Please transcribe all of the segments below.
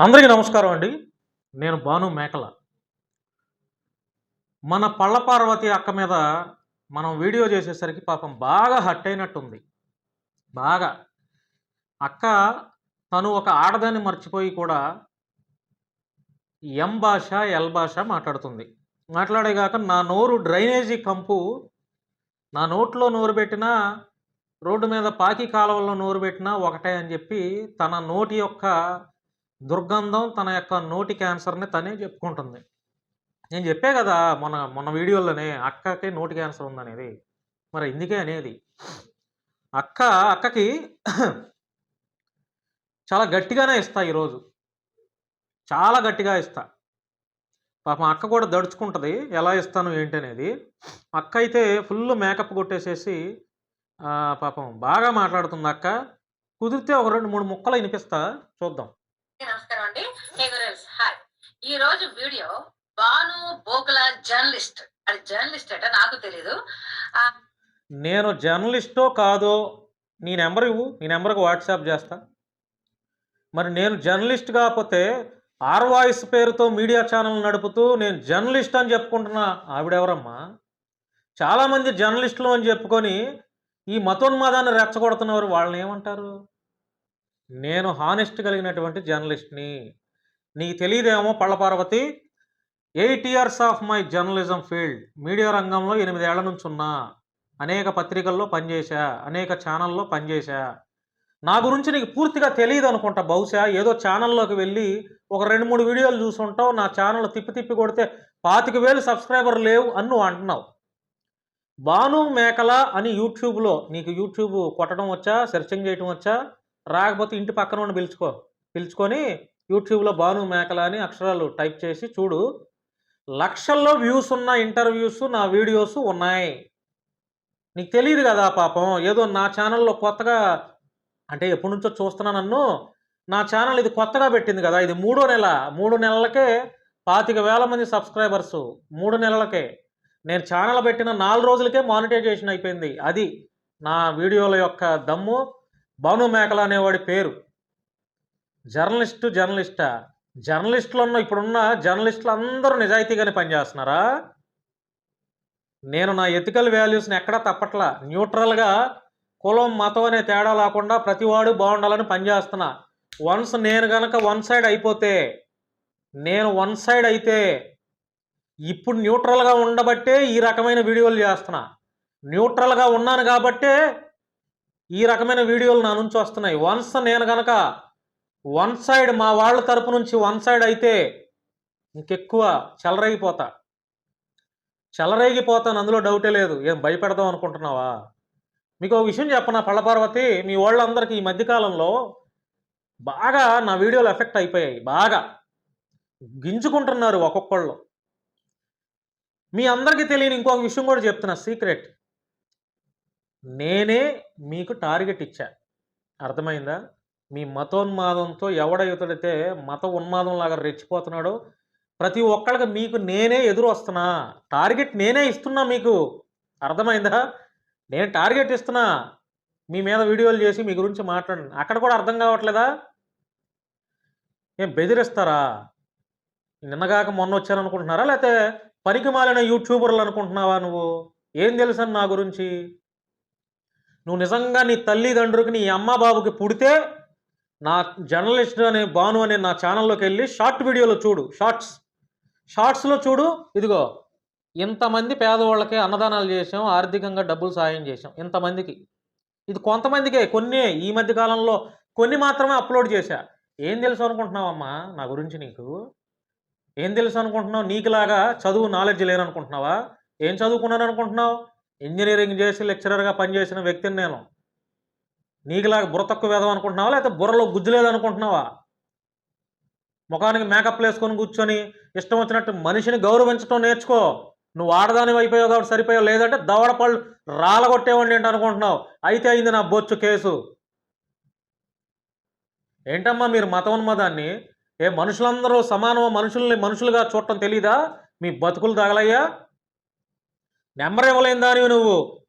అందరికీ నమస్కారం అండి. నేను భాను మేకల. మన పళ్ళపార్వతి అక్క మీద మనం వీడియో చేసేసరికి పాపం బాగా హట్ అయినట్టుంది. బాగా. అక్క తను ఒక ఆడదాన్ని మర్చిపోయి కూడా ఎం భాష ఎల్ భాష మాట్లాడుతుంది. మాట్లాడేగాక నా నోరు డ్రైనేజీ కంపు నా నోట్లో నోరు పెట్టినా రోడ్డు మీద పాకి కాలువల్లో నోరు పెట్టినా ఒకటే అని చెప్పి తన నోటి యొక్క దుర్గంధం తన యొక్క నోటి క్యాన్సర్ని తనే చెప్పుకుంటుంది. నేను చెప్పే కదా మొన్న మొన్న వీడియోలోనే అక్కకి నోటి క్యాన్సర్ ఉందనేది. మరి ఇందుకే అనేది. అక్క అక్కకి చాలా గట్టిగానే ఇస్తా ఈరోజు. చాలా గట్టిగా ఇస్తా. పాపం అక్క కూడా దడుచుకుంటుంది ఎలా ఇస్తాను ఏంటి అనేది అక్క అయితే ఫుల్ మేకప్ కొట్టేసేసి పాపం బాగా మాట్లాడుతుంది అక్క. కుదిరితే ఒక రెండు మూడు ముక్కలు వినిపిస్తా చూద్దాం. నమస్కారం అండి. హాయ్ ఈ రోజు వీడియో బాను బోకుల జర్నలిస్ట్. అది జర్నలిస్ట్ అట నాకు తెలీదు. నేను జర్నలిస్టో కాదో నీ నెంబర్ ఇవ్వు నీ నెంబర్కి వాట్సాప్ చేస్తా. మరి నేను జర్నలిస్ట్ కాకపోతే ఆర్ వాయిస్ పేరుతో మీడియా ఛానల్ నడుపుతూ నేను జర్నలిస్ట్ అని చెప్పుకుంటున్నా ఆవిడెవరమ్మా? చాలామంది జర్నలిస్టులు అని చెప్పుకొని ఈ మతోన్మాదాన్ని రెచ్చగొడుతున్నవారు వాళ్ళని ఏమంటారు? నేను హానెస్ట్ కలిగినటువంటి జర్నలిస్ట్ని. నీకు తెలియదేమో పళ్ళపార్వతి eight years of my journalism field media రంగంలో ఎనిమిదేళ్ళ నుంచి ఉన్నా అనేక పత్రికల్లో పనిచేశా అనేక ఛానల్లో పనిచేశా. నా గురించి నీకు పూర్తిగా తెలియదు అనుకుంటా బహుశా. ఏదో ఛానల్లోకి వెళ్ళి ఒక రెండు మూడు వీడియోలు చూసుంటావు నా ఛానల్ తిప్పి తిప్పి కొడితే పాతిక వేలు సబ్స్క్రైబర్ లేవు అని నువ్వు అంటున్నావు. బాను మేకల అని యూట్యూబ్లో నీకు యూట్యూబ్ కొట్టడం వచ్చా సెర్చింగ్ చేయటం వచ్చా? రాకపోతే ఇంటి పక్కన ఉండి పిలుచుకో. పిలుచుకొని యూట్యూబ్లో భాను మేకల అని అక్షరాలు టైప్ చేసి చూడు. లక్షల్లో వ్యూస్ ఉన్న ఇంటర్వ్యూస్ నా వీడియోస్ ఉన్నాయి. నీకు తెలియదు కదా పాపం. ఏదో నా ఛానల్లో కొత్తగా అంటే ఎప్పటి నుంచో చూస్తున్నా నన్ను. నా ఛానల్ ఇది కొత్తగా పెట్టింది కదా. ఇది మూడో నెల. మూడు నెలలకే పాతిక వేల మంది సబ్స్క్రైబర్స్. మూడు నెలలకే. నేను ఛానల్ పెట్టిన నాలుగు రోజులకే మానిటైజేషన్ అయిపోయింది. అది నా వీడియోల యొక్క దమ్ము. భాను మేకల అనేవాడి పేరు. జర్నలిస్టు జర్నలిస్టా? జర్నలిస్టులు ఉన్న ఇప్పుడున్న జర్నలిస్టులు అందరూ నిజాయితీగానే పనిచేస్తున్నారా? నేను నా ఎథికల్ వాల్యూస్ని ఎక్కడా తప్పట్లా. న్యూట్రల్గా కులం మతం అనే తేడా లేకుండా ప్రతివాడు బాగుండాలని పనిచేస్తున్నా. వన్స్ నేను గనక వన్ సైడ్ అయిపోతే నేను వన్ సైడ్ అయితే ఇప్పుడు న్యూట్రల్గా ఉండబట్టే ఈ రకమైన వీడియోలు చేస్తున్నా. న్యూట్రల్గా ఉన్నాను కాబట్టే ఈ రకమైన వీడియోలు నా నుంచి వస్తున్నాయి. వన్స్ నేను కనుక వన్ సైడ్ మా వాళ్ళ తరపు నుంచి వన్ సైడ్ అయితే ఇంకెక్కువ చెలరేగిపోతా. చెలరేగిపోతాను అందులో డౌటే లేదు. ఏం భయపెడదాం అనుకుంటున్నావా? మీకు ఒక విషయం చెప్పనా పళ్ళపార్వతి మీ వాళ్ళందరికీ ఈ మధ్యకాలంలో బాగా నా వీడియోలు ఎఫెక్ట్ అయిపోయాయి. బాగా. గింజుకుంటున్నారు ఒక్కొక్కళ్ళు. మీ అందరికీ తెలియని ఇంకొక విషయం కూడా చెప్తున్నా. సీక్రెట్. నేనే మీకు టార్గెట్ ఇచ్చా. అర్థమైందా? మీ మతోన్మాదంతో ఎవడైతే మత ఉన్మాదం లాగా రెచ్చిపోతున్నాడో ప్రతి ఒక్కళ్ళకి మీకు నేనే ఎదురు వస్తున్నా. టార్గెట్ నేనే ఇస్తున్నా మీకు. అర్థమైందా? నేను టార్గెట్ ఇస్తున్నా. మీ మీద వీడియోలు చేసి మీ గురించి మాట్లాడండి. అక్కడ కూడా అర్థం కావట్లేదా? ఏం బెదిరిస్తారా? నిన్నగాక మొన్న వచ్చాను అనుకుంటున్నారా? లేకపోతే పనికి మాలిన యూట్యూబర్లు అనుకుంటున్నావా నువ్వు? ఏం తెలుసని నా గురించి? నువ్వు నిజంగా నీ తల్లిదండ్రులకి నీ అమ్మ బాబుకి పుడితే నా జర్నలిస్ట్ అనే బాను అనే నా ఛానల్లోకి వెళ్ళి షార్ట్ వీడియోలో చూడు షార్ట్స్. షార్ట్స్లో చూడు ఇదిగో ఇంతమంది పేదవాళ్ళకి అన్నదానాలు చేసాం ఆర్థికంగా డబ్బులు సాయం చేసాం ఇంతమందికి. ఇది కొంతమందికే కొన్ని ఈ మధ్య కాలంలో కొన్ని మాత్రమే అప్లోడ్ చేశా. ఏం తెలుసు అనుకుంటున్నావమ్మా నా గురించి నీకు? ఏం తెలుసు అనుకుంటున్నావు? నీకులాగా చదువు నాలెడ్జ్ లేననుకుంటున్నావా ఏం చదువుకున్నాను అనుకుంటున్నావు ఇంజనీరింగ్ చేసి లెక్చరర్గా పనిచేసిన వ్యక్తిని నేను. నీకులాగా బుర్ర తక్కువ వేదం అనుకుంటున్నావా? లేకపోతే బుర్రలో గుజ్జులేదు లేదనుకుంటున్నావా ముఖానికి మేకప్ వేసుకొని కూర్చొని ఇష్టం వచ్చినట్టు మనిషిని గౌరవించడం నేర్చుకో. నువ్వు ఆడదాని అయిపోయావు కాబట్టి సరిపోయావు. లేదంటే దవడ పళ్ళు రాలగొట్టేవాడిని ఏంటి అనుకుంటున్నావు? అయితే అయింది నా బొచ్చు కేసు. ఏంటమ్మా మీరు మతోన్మదాన్ని? ఏ మనుషులందరూ సమానం మనుషుల్ని మనుషులుగా చూడటం తెలీదా? మీ బతుకులు తగలయ్యా? నెంబర్ ఇవ్వలేని దానివి నువ్వు.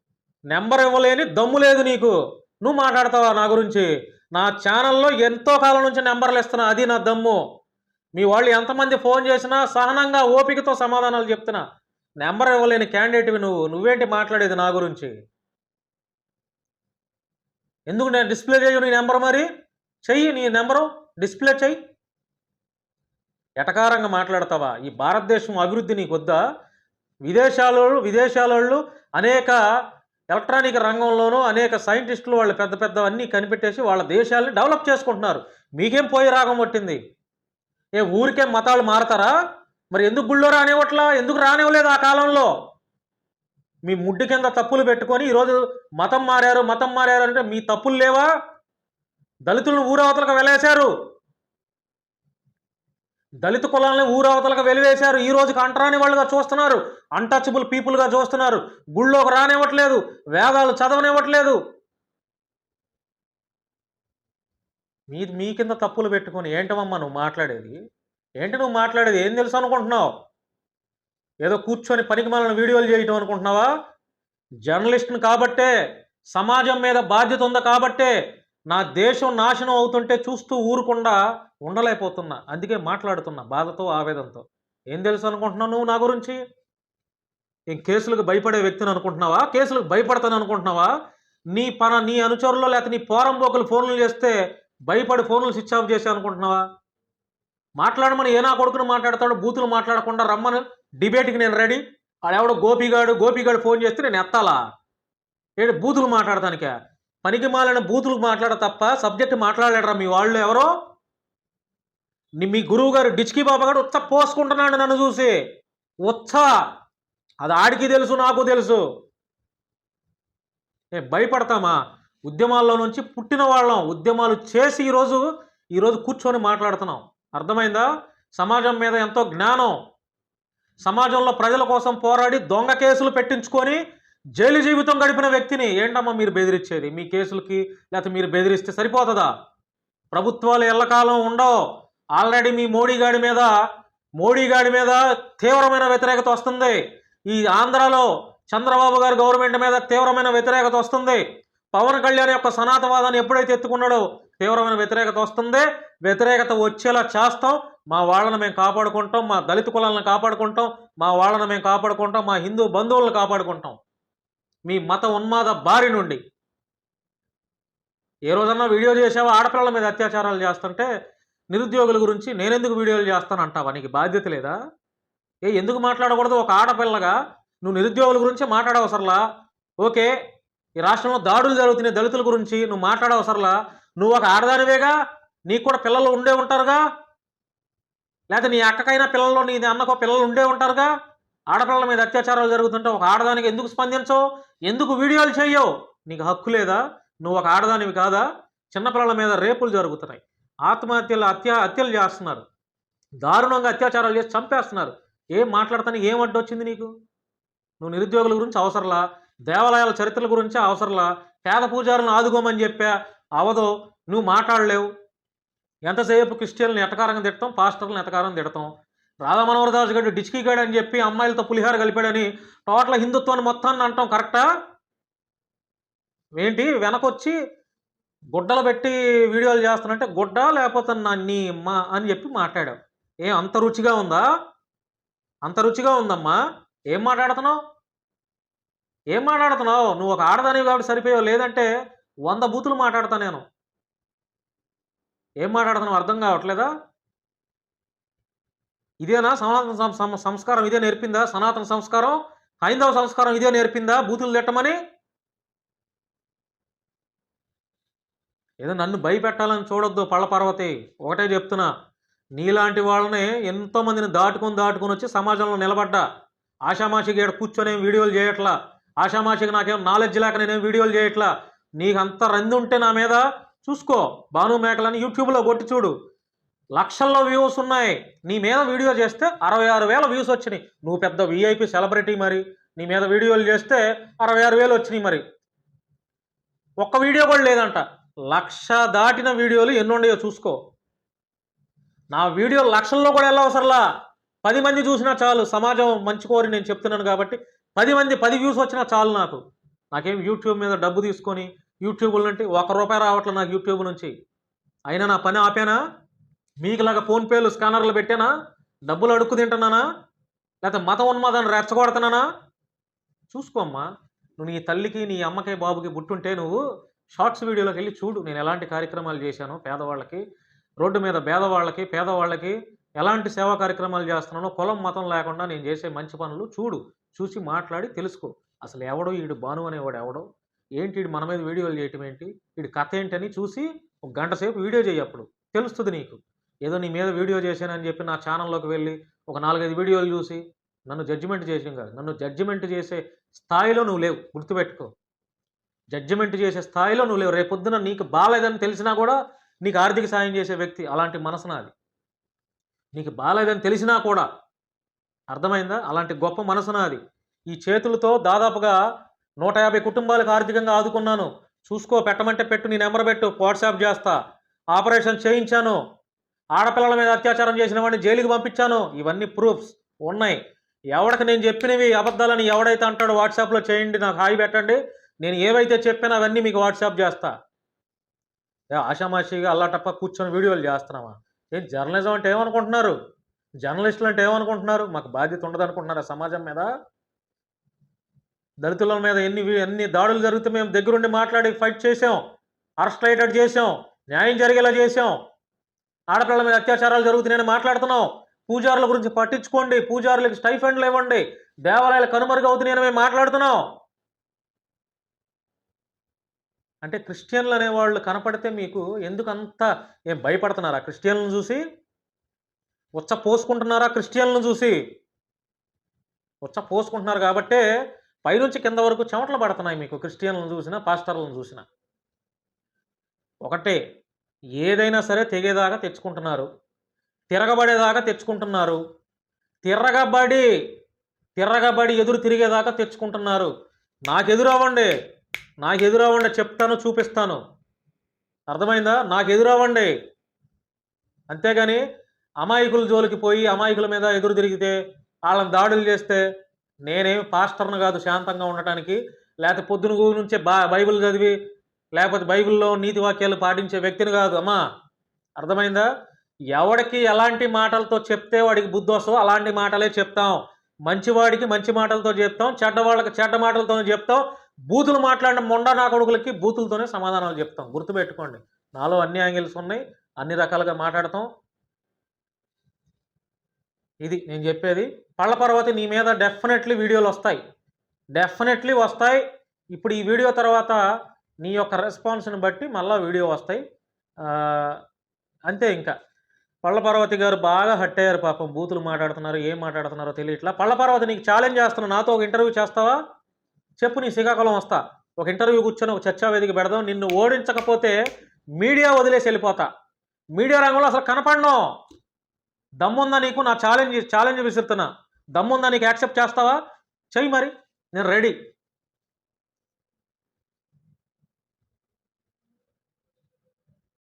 నెంబర్ ఇవ్వలేని దమ్ము లేదు నీకు. నువ్వు మాట్లాడతావా నా గురించి? నా ఛానల్లో ఎంతో కాలం నుంచి నెంబర్లు ఇస్తున్నా అది నా దమ్ము. మీ వాళ్ళు ఎంతమంది ఫోన్ చేసినా సహనంగా ఓపికతో సమాధానాలు చెప్తున్నా. నెంబర్ ఇవ్వలేని క్యాండిడేట్వి నువ్వు. నువ్వేంటి మాట్లాడేది నా గురించి? ఎందుకు నేను డిస్ప్లే చేయు నీ నెంబర్ మరి? చెయ్యి నీ నెంబరు డిస్ప్లే చెయ్యి. ఎటకారంగా మాట్లాడతావా? ఈ భారతదేశం అభివృద్ధి నీకు వద్దా విదేశాల విదేశాల వాళ్ళు అనేక ఎలక్ట్రానిక్ రంగంలోనూ అనేక సైంటిస్టులు వాళ్ళు పెద్ద పెద్ద అన్నీ కనిపెట్టేసి వాళ్ళ దేశాలని డెవలప్ చేసుకుంటున్నారు. మీకేం పోయి రాగం పట్టింది? ఏ ఊరికే మతాలు మారతారా? మరి ఎందుకు గుళ్ళో రానివ్వట్లా? ఎందుకు రానివ్వలేదు ఆ కాలంలో? మీ ముడ్డు కింద తప్పులు పెట్టుకొని ఈరోజు మతం మారారు మతం మారారు అంటే మీ తప్పులు లేవా? దళితులను ఊరవతలకు వెళ్ళేశారు దళిత కులాలని ఊరవతలకు వెలివేశారు. ఈ రోజుకి అంటరాని వాళ్ళుగా చూస్తున్నారు. అన్టచబుల్ పీపుల్గా చూస్తున్నారు. గుళ్ళోకి రానివ్వట్లేదు. వేదాలు చదవనివ్వట్లేదు. మీ మీ కింద తప్పులు పెట్టుకొని ఏంటమ్మా నువ్వు మాట్లాడేది? ఏంటి నువ్వు మాట్లాడేది? ఏం తెలుసు అనుకుంటున్నావు? ఏదో కూర్చొని పనికిమాలిన వీడియోలు చేయటం అనుకుంటున్నావా? జర్నలిస్ట్ని కాబట్టే సమాజం మీద బాధ్యత ఉంది కాబట్టే నా దేశం నాశనం అవుతుంటే చూస్తూ ఊరుకుండా ఉండలేకపోతున్నా. అందుకే మాట్లాడుతున్నా బాధతో ఆవేదంతో. ఏం తెలుసు అనుకుంటున్నావు నువ్వు నా గురించి? ఏం కేసులకు భయపడే వ్యక్తిని అనుకుంటున్నావా? కేసులకు భయపడతాను అనుకుంటున్నావా? నీ పన నీ అనుచరుల్లో లేక నీ పోరంబోకులు ఫోన్లు చేస్తే భయపడి ఫోన్లు స్విచ్ ఆఫ్ చేసే అనుకుంటున్నావా? మాట్లాడమని ఏనా కొడుకుని కొడుకును మాట్లాడతాడు బూతులు మాట్లాడకుండా రమ్మని డిబేట్కి నేను రెడీ. ఆడెవడో గోపిగాడు గోపిగాడు ఫోన్ చేస్తే నేను ఎత్తాలా? ఏడు బూతులు మాట్లాడతానికే పనికి మాలిన బూతులు మాట్లాడ తప్ప సబ్జెక్ట్ మాట్లాడలేడరా మీ వాళ్ళు ఎవరో? మీ గురువు గారు డిచ్కి బాబా గారు ఉత్త పోసుకుంటున్నాడు నన్ను చూసి. ఉత్త. అది ఆడికి తెలుసు నాకు తెలుసు. ఏ భయపడతామా? ఉద్యమాల్లో నుంచి పుట్టిన వాళ్ళం. ఉద్యమాలు చేసి ఈరోజు ఈరోజు కూర్చొని మాట్లాడుతున్నాం. అర్థమైందా? సమాజం మీద ఎంతో జ్ఞానం. సమాజంలో ప్రజల కోసం పోరాడి దొంగ కేసులు పెట్టించుకొని జైలు జీవితం గడిపిన వ్యక్తిని ఏంటమ్మా మీరు బెదిరించేది? మీ కేసులకి లేకపోతే మీరు బెదిరిస్తే సరిపోతుందా? ప్రభుత్వాలు ఎల్లకాలం ఉండవు. ఆల్రెడీ మీ మోడీ గాడి మీద మోడీ గాడి మీద తీవ్రమైన వ్యతిరేకత వస్తుంది. ఈ ఆంధ్రాలో చంద్రబాబు గారి గవర్నమెంట్ మీద తీవ్రమైన వ్యతిరేకత వస్తుంది. పవన్ కళ్యాణ్ యొక్క సనాతవాదాన్ని ఎప్పుడైతే ఎత్తుకున్నాడో తీవ్రమైన వ్యతిరేకత వస్తుంది. వ్యతిరేకత వచ్చేలా చేస్తాం. మా వాళ్ళని మేము కాపాడుకుంటాం. మా దళిత కులాలను కాపాడుకుంటాం. మా వాళ్ళని మేము కాపాడుకుంటాం. మా హిందూ బంధువులను కాపాడుకుంటాం. మీ మత ఉన్మాద బారి నుండి. ఏ రోజన్నా వీడియో చేసావా? ఆడపిల్లల మీద అత్యాచారాలు చేస్తుంటే నిరుద్యోగుల గురించి నేనెందుకు వీడియోలు చేస్తాను అంటావా? నీకు బాధ్యత లేదా? ఏ ఎందుకు మాట్లాడకూడదు? ఒక ఆడపిల్లగా నువ్వు నిరుద్యోగుల గురించి మాట్లాడవసరలా ఓకే ఈ రాష్ట్రంలో దాడులు జరుగుతున్నాయి దళితుల గురించి నువ్వు మాట్లాడవసరలా నువ్వు ఒక ఆడదానివేగా నీకు కూడా పిల్లలు ఉండే ఉంటారుగా? లేకపోతే నీ అక్కకైనా పిల్లలు నీ అన్నకో పిల్లలు ఉండే ఉంటారుగా? ఆడపిల్లల మీద అత్యాచారాలు జరుగుతుంటే ఒక ఆడదానికి ఎందుకు స్పందించవు? ఎందుకు వీడియోలు చేయవు? నీకు హక్కు లేదా? నువ్వు ఒక ఆడదానివి కాదా? చిన్నపిల్లల మీద రేపులు జరుగుతున్నాయి. ఆత్మహత్యలు హత్య హత్యలు చేస్తున్నారు. దారుణంగా అత్యాచారాలు చేసి చంపేస్తున్నారు. ఏం మాట్లాడతానికి ఏం వచ్చింది నీకు? నువ్వు నిరుద్యోగుల గురించి అవసరంలా? దేవాలయాల చరిత్రల గురించి అవసరంలా? పేద పూజారులను ఆదుకోమని చెప్పా? అవదో నువ్వు మాట్లాడలేవు. ఎంతసేపు క్రిస్టియన్లను ఎటకారంగా తిడతాం? పాస్టర్లను ఎటకారం తిడతాం? రాధా మనోహర్ దాస్ గడు డిచ్కీ అని చెప్పి అమ్మాయిలతో పులిహార కలిపాడని టోటల్ హిందుత్వాన్ని మొత్తాన్ని అంటాం కరెక్టా? ఏంటి? వెనకొచ్చి గుడ్డలు పెట్టి వీడియోలు చేస్తానంటే గుడ్డ లేకపోతే నా నీ అని చెప్పి మాట్లాడావు. ఏం అంత రుచిగా ఉందా? అంత రుచిగా ఉందమ్మా. ఏం మాట్లాడుతున్నావు? ఏం మాట్లాడుతున్నావు? నువ్వు ఒక ఆడదానివి కాబట్టి సరిపోయావు లేదంటే వంద బూతులు మాట్లాడతా నేను. ఏం మాట్లాడుతున్నావు? అర్థం కావట్లేదా? ఇదేనా? సనాతన సం- సం- సంస్కారం ఇదే నేర్పిందా? సనాతన సంస్కారం? హైందవ సంస్కారం ఇదే నేర్పిందా? బూతులు తిట్టమని? ఏదో నన్ను భయపెట్టాలని చూడొద్దు పళ్ళపర్వతి. ఒకటే చెప్తున్నా నీలాంటి వాళ్ళని ఎంతోమందిని దాటుకొని దాటుకొని వచ్చి సమాజంలో నిలబడ్డా. ఆషామాషికి ఇక్కడ కూర్చొని ఏం వీడియోలు చేయట్లా? ఆషామాషికి నాకేం నాలెడ్జ్ లేక నేనేం వీడియోలు చేయట్లా? నీకు అంత రంది ఉంటే నా మీద చూసుకో భాను మేకలని యూట్యూబ్లో కొట్టి చూడు. లక్షల్లో వ్యూస్ ఉన్నాయి. నీ మీద వీడియో చేస్తే అరవై ఆరు వేల వ్యూస్ వచ్చినాయి. నువ్వు పెద్ద విఐపి సెలబ్రిటీ మరి. నీ మీద వీడియోలు చేస్తే అరవై ఆరు వేలు వచ్చినాయి మరి. ఒక్క వీడియో కూడా లేదంట. లక్ష దాటిన వీడియోలు ఎన్ని ఉన్నాయో చూసుకో. నా వీడియో లక్షల్లో కూడా వెళ్ళవసరలా పది మంది చూసినా చాలు. సమాజం మంచి కోరి నేను చెప్తున్నాను కాబట్టి పది మంది పది వ్యూస్ వచ్చినా చాలు నాకు. నాకేం యూట్యూబ్ మీద డబ్బు తీసుకొని యూట్యూబ్ నుండి ఒక రూపాయి రావట్లేదు నాకు యూట్యూబ్ నుంచి. అయినా నా పని ఆపానా? మీకులాగా ఫోన్పేలు స్కానర్లు పెట్టానా? డబ్బులు అడుక్కు తింటున్నానా? లేకపోతే మత ఉన్మాదాన్ని రెచ్చగొడుతున్నానా? చూసుకోమ్మా. నువ్వు నీ తల్లికి నీ అమ్మకి బాబుకి బుట్టుంటే నువ్వు షార్ట్స్ వీడియోలోకి వెళ్ళి చూడు నేను ఎలాంటి కార్యక్రమాలు చేశాను పేదవాళ్ళకి రోడ్డు మీద పేదవాళ్ళకి పేదవాళ్ళకి ఎలాంటి సేవా కార్యక్రమాలు చేస్తున్నానో కులం మతం లేకుండా నేను చేసే మంచి పనులు చూడు చూసి మాట్లాడి తెలుసుకో. అసలు ఎవడో వీడు బాను అనేవాడు ఎవడో? ఏంటి వీడు మన మీద వీడియోలు చేయటం ఏంటి? వీడి కథ ఏంటని చూసి ఒక గంట సేపు వీడియో చేయి అప్పుడు తెలుస్తుంది నీకు. ఏదో నీ మీద వీడియో చేశానని చెప్పి నా ఛానల్లోకి వెళ్ళి ఒక నాలుగైదు వీడియోలు చూసి నన్ను జడ్జిమెంట్ చేసాం కాదు నన్ను జడ్జిమెంట్ చేసే స్థాయిలో నువ్వు లేవు గుర్తుపెట్టుకో. జడ్జిమెంట్ చేసే స్థాయిలో నువ్వు లేవు. రేపొద్దున నీకు బాగాలేదని తెలిసినా కూడా నీకు ఆర్థిక సాయం చేసే వ్యక్తి అలాంటి మనసు నాది. నీకు బాగాలేదని తెలిసినా కూడా అర్థమైందా? అలాంటి గొప్ప మనసు నాది. ఈ చేతులతో దాదాపుగా నూట యాభై కుటుంబాలకు ఆర్థికంగా ఆదుకున్నాను. చూసుకో పెట్టమంటే పెట్టు నీ నెంబర్ పెట్టు వాట్సాప్ చేస్తా. ఆపరేషన్ చేయించాను. ఆడపిల్లల మీద అత్యాచారం చేసిన వాడిని జైలుకి పంపించాను. ఇవన్నీ ప్రూఫ్స్ ఉన్నాయి. ఎవడికి నేను చెప్పినవి అబద్ధాలని ఎవడైతే అంటాడో వాట్సాప్లో చేయండి నాకు హాయి పెట్టండి. నేను ఏవైతే చెప్పానో అవన్నీ మీకు వాట్సాప్ చేస్తా. ఏ ఆషామాషిగా అల్లాటప్ప కూర్చొని వీడియోలు చేస్తున్నావా? ఏం జర్నలిజం అంటే ఏమనుకుంటున్నారు? జర్నలిస్టులు అంటే ఏమనుకుంటున్నారు? మాకు బాధ్యత ఉండదు అనుకుంటున్నారా సమాజం మీద? దళితుల మీద ఎన్ని ఎన్ని దాడులు జరిగితే మేము దగ్గరుండి మాట్లాడి ఫైట్ చేసాం అరెస్ట్ అయ్యేటట్టు చేసాం న్యాయం జరిగేలా చేసాం ఆడపిల్లల మీద అత్యాచారాలు జరుగుతున్నాయని మాట్లాడుతున్నాం. పూజారుల గురించి పట్టించుకోండి. పూజారులకు స్టైఫండ్లు ఇవ్వండి. దేవాలయాలు కనుమరుగవుతున్నాయని మేము మాట్లాడుతున్నాం. అంటే క్రిస్టియన్లు అనేవాళ్ళు కనపడితే మీకు ఎందుకు అంత ఏం భయపడుతున్నారా? క్రిస్టియన్లను చూసి? ఉచ్చ పోసుకుంటున్నారా క్రిస్టియన్లను చూసి? ఉచ్చ పోసుకుంటున్నారు కాబట్టే పైనుంచి కింద వరకు చెమటలు పడుతున్నాయి మీకు క్రిస్టియన్లను చూసినా పాస్టర్లను చూసినా. ఒకటే ఏదైనా సరే తెగేదాకా తెచ్చుకుంటున్నారు. తిరగబడేదాకా తెచ్చుకుంటున్నారు. తిరగబడి తిరగబడి ఎదురు తిరిగేదాకా తెచ్చుకుంటున్నారు. నాకు ఎదురవ్వండి నాకు ఎదురవ్వండి చెప్తాను చూపిస్తాను. అర్థమైందా? నాకు ఎదురవ్వండి అంతేగాని అమాయకుల జోలికి పోయి అమాయకుల మీద ఎదురు తిరిగితే వాళ్ళని దాడులు చేస్తే నేనేమి పాస్టర్ను కాదు శాంతంగా ఉండటానికి. లేకపోతే పొద్దున నుంచే బా బైబిల్ చదివి లేకపోతే బైబిల్లో నీతి వాక్యాలు పాటించే వ్యక్తిని కాదు. అమ్మా అర్థమైందా? ఎవడికి ఎలాంటి మాటలతో చెప్తే వాడికి బుద్ధి వస్తుందో అలాంటి మాటలే చెప్తాం. మంచివాడికి మంచి మాటలతో చెప్తాం చెడ్డవాళ్ళకి చెడ్డ మాటలతోనే చెప్తాం. బూతులు మాట్లాడిన మొండ నా కొడుకులకి బూతులతోనే సమాధానాలు చెప్తాం. గుర్తుపెట్టుకోండి. నాలో అన్ని యాంగిల్స్ ఉన్నాయి. అన్ని రకాలుగా మాట్లాడతాం. ఇది నేను చెప్పేది. పళ్ళ పర్వతి నీ మీద డెఫినెట్లీ వీడియోలు వస్తాయి. డెఫినెట్లీ వస్తాయి. ఇప్పుడు ఈ వీడియో తర్వాత నీ యొక్క రెస్పాన్స్ని బట్టి మళ్ళీ వీడియో వస్తాయి. అంతే ఇంకా. పళ్ళ పర్వతి గారు బాగా హట్ అయ్యారు పాపం. బూతులు మాట్లాడుతున్నారు ఏం మాట్లాడుతున్నారో తెలియట్లా. పళ్ళ పర్వతి నీకు ఛాలెంజ్ చేస్తున్నా. నాతో ఒక ఇంటర్వ్యూ చేస్తావా? చెప్పు నీ శ్రీకాకుళం వస్తా. ఒక ఇంటర్వ్యూ కూర్చొని ఒక చర్చా వేదిక పెడదాం. నిన్ను ఓడించకపోతే మీడియా వదిలేసి వెళ్ళిపోతా. మీడియా రంగంలో అసలు కనపడను. దమ్ముందా నీకు? నా ఛాలెంజ్ ఛాలెంజ్ విసురుతున్నా. దమ్ముందా నీకు యాక్సెప్ట్ చేస్తావా? చెయ్యి మరి. నేను రెడీ.